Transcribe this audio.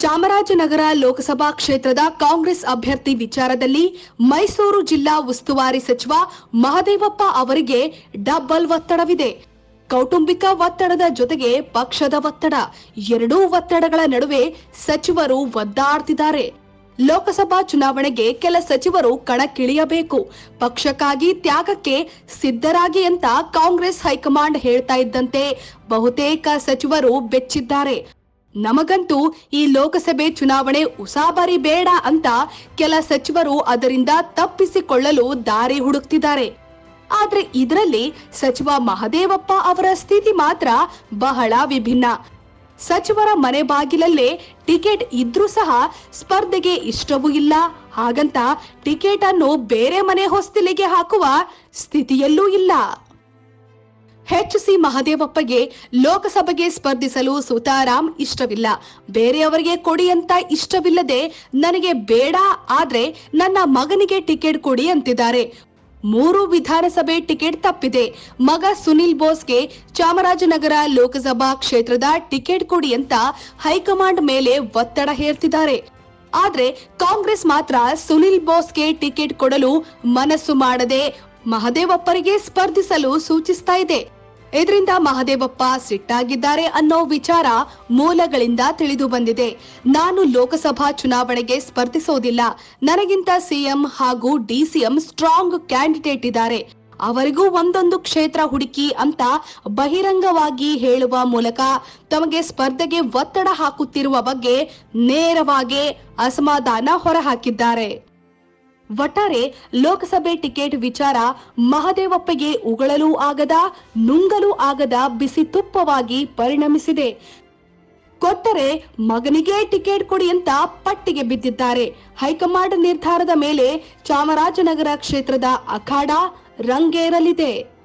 ಚಾಮರಾಜನಗರ ಲೋಕಸಭಾ ಕ್ಷೇತ್ರದ ಕಾಂಗ್ರೆಸ್ ಅಭ್ಯರ್ಥಿ ವಿಚಾರದಲ್ಲಿ ಮೈಸೂರು ಜಿಲ್ಲಾ ಉಸ್ತುವಾರಿ ಸಚಿವ ಮಹದೇವಪ್ಪ ಅವರಿಗೆ ಡಬ್ಬಲ್ ಒತ್ತಡವಿದೆ. ಕೌಟುಂಬಿಕ ಒತ್ತಡದ ಜೊತೆಗೆ ಪಕ್ಷದ ಒತ್ತಡ, ಎರಡೂ ಒತ್ತಡಗಳ ನಡುವೆ ಸಚಿವರು ಒದ್ದಾಡ್ತಿದ್ದಾರೆ. ಲೋಕಸಭಾ ಚುನಾವಣೆಗೆ ಕೆಲ ಸಚಿವರು ಕಣಕ್ಕಿಳಿಯಬೇಕು. ಪಕ್ಷಕ್ಕಾಗಿ ತ್ಯಾಗಕ್ಕೆ ಸಿದ್ಧರಾಗಿ ಅಂತ ಕಾಂಗ್ರೆಸ್ ಹೈಕಮಾಂಡ್ ಹೇಳ್ತಾ ಇದ್ದಂತೆ ಬಹುತೇಕ ಸಚಿವರು ಬೆಚ್ಚಿದ್ದಾರೆ. ನಮಗಂತೂ ಈ ಲೋಕಸಭೆ ಚುನಾವಣೆ ಉಸಾಬರಿ ಬೇಡ ಅಂತ ಕೆಲ ಸಚಿವರು ಅದರಿಂದ ತಪ್ಪಿಸಿಕೊಳ್ಳಲು ದಾರಿ ಹುಡುಕ್ತಿದ್ದಾರೆ. ಆದ್ರೆ ಇದರಲ್ಲಿ ಸಚಿವ ಮಹದೇವಪ್ಪ ಅವರ ಸ್ಥಿತಿ ಮಾತ್ರ ಬಹಳ ವಿಭಿನ್ನ. ಸಚಿವರ ಮನೆ ಬಾಗಿಲಲ್ಲೇ ಟಿಕೆಟ್ ಇದ್ರೂ ಸಹ ಸ್ಪರ್ಧೆಗೆ ಇಷ್ಟವೂ ಇಲ್ಲ. ಹಾಗಂತ ಟಿಕೆಟ್ ಅನ್ನು ಬೇರೆ ಮನೆ ಹೊಸ್ತಿಲಿಗೆ ಹಾಕುವ ಸ್ಥಿತಿಯಲ್ಲೂ ಇಲ್ಲ. ಎಚ್ ಸಿ ಮಹದೇವಪ್ಪಗೆ ಲೋಕಸಭೆಗೆ ಸ್ಪರ್ಧಿಸಲು ಸುತಾರಾಮ್ ಇಷ್ಟವಿಲ್ಲ. ಬೇರೆಯವರಿಗೆ ಕೊಡಿ ಅಂತ ಇಷ್ಟವಿಲ್ಲದೆ ನನಗೆ ಬೇಡ, ಆದ್ರೆ ನನ್ನ ಮಗನಿಗೆ ಟಿಕೆಟ್ ಕೊಡಿ ಅಂತಿದ್ದಾರೆ. ಮೂರು ವಿಧಾನಸಭೆ ಟಿಕೆಟ್ ತಪ್ಪಿದೆ. ಮಗ ಸುನಿಲ್ ಬೋಸ್ಗೆ ಚಾಮರಾಜನಗರ ಲೋಕಸಭಾ ಕ್ಷೇತ್ರದ ಟಿಕೆಟ್ ಕೊಡಿ ಅಂತ ಹೈಕಮಾಂಡ್ ಮೇಲೆ ಒತ್ತಡ ಹೇರ್ತಿದ್ದಾರೆ. ಆದ್ರೆ ಕಾಂಗ್ರೆಸ್ ಮಾತ್ರ ಸುನಿಲ್ ಬೋಸ್ಗೆ ಟಿಕೆಟ್ ಕೊಡಲು ಮನಸ್ಸು ಮಾಡದೆ ಮಹದೇವಪ್ಪರಿಗೆ ಸ್ಪರ್ಧಿಸಲು ಸೂಚಿಸ್ತಾ ಇದೆ. ಇದರಿಂದ ಮಹದೇವಪ್ಪ ಸಿಟ್ಟಾಗಿದ್ದಾರೆ ಅನ್ನೋ ವಿಚಾರ ಮೂಲಗಳಿಂದ ತಿಳಿದು ಬಂದಿದೆ. ನಾನು ಲೋಕಸಭಾ ಚುನಾವಣೆಗೆ ಸ್ಪರ್ಧಿಸೋದಿಲ್ಲ. ನನಗಿಂತ ಸಿಎಂ ಹಾಗೂ ಡಿಸಿಎಂ ಸ್ಟ್ರಾಂಗ್ ಕ್ಯಾಂಡಿಡೇಟ್ ಇದ್ದಾರೆ. ಅವರಿಗೂ ಒಂದೊಂದು ಕ್ಷೇತ್ರ ಹುಡುಕಿ ಅಂತ ಬಹಿರಂಗವಾಗಿ ಹೇಳುವ ಮೂಲಕ ತಮಗೆ ಸ್ಪರ್ಧೆಗೆ ಒತ್ತಡ ಹಾಕುತ್ತಿರುವ ಬಗ್ಗೆ ನೇರವಾಗಿ ಅಸಮಾಧಾನ ಹೊರಹಾಕಿದ್ದಾರೆ. ಒಟ್ಟಾರೆ ಲೋಕಸಭೆ ಟಿಕೆಟ್ ವಿಚಾರ ಮಹದೇವಪ್ಪಗೆ ಉಗಳಲೂ ಆಗದ, ನುಂಗಲೂ ಆಗದ ಬಿಸಿ ತುಪ್ಪವಾಗಿ ಪರಿಣಮಿಸಿದೆ. ಕೊಟ್ಟರೆ ಮಗನಿಗೆ ಟಿಕೆಟ್ ಕೊಡಿ ಅಂತ ಪಟ್ಟಿಗೆ ಬಿದ್ದಿದ್ದಾರೆ. ಹೈಕಮಾಂಡ್ ನಿರ್ಧಾರದ ಮೇಲೆ ಚಾಮರಾಜನಗರ ಕ್ಷೇತ್ರದ ಅಖಾಡ ರಂಗೇರಲಿದೆ.